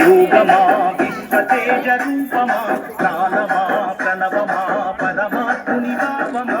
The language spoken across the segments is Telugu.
యోగమా విశ్వతేజ రూపమా ప్రాణమా ప్రణవమా పరమాత్ముని భావమా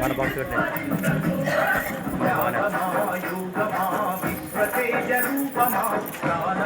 మన పంచుకుంటే మన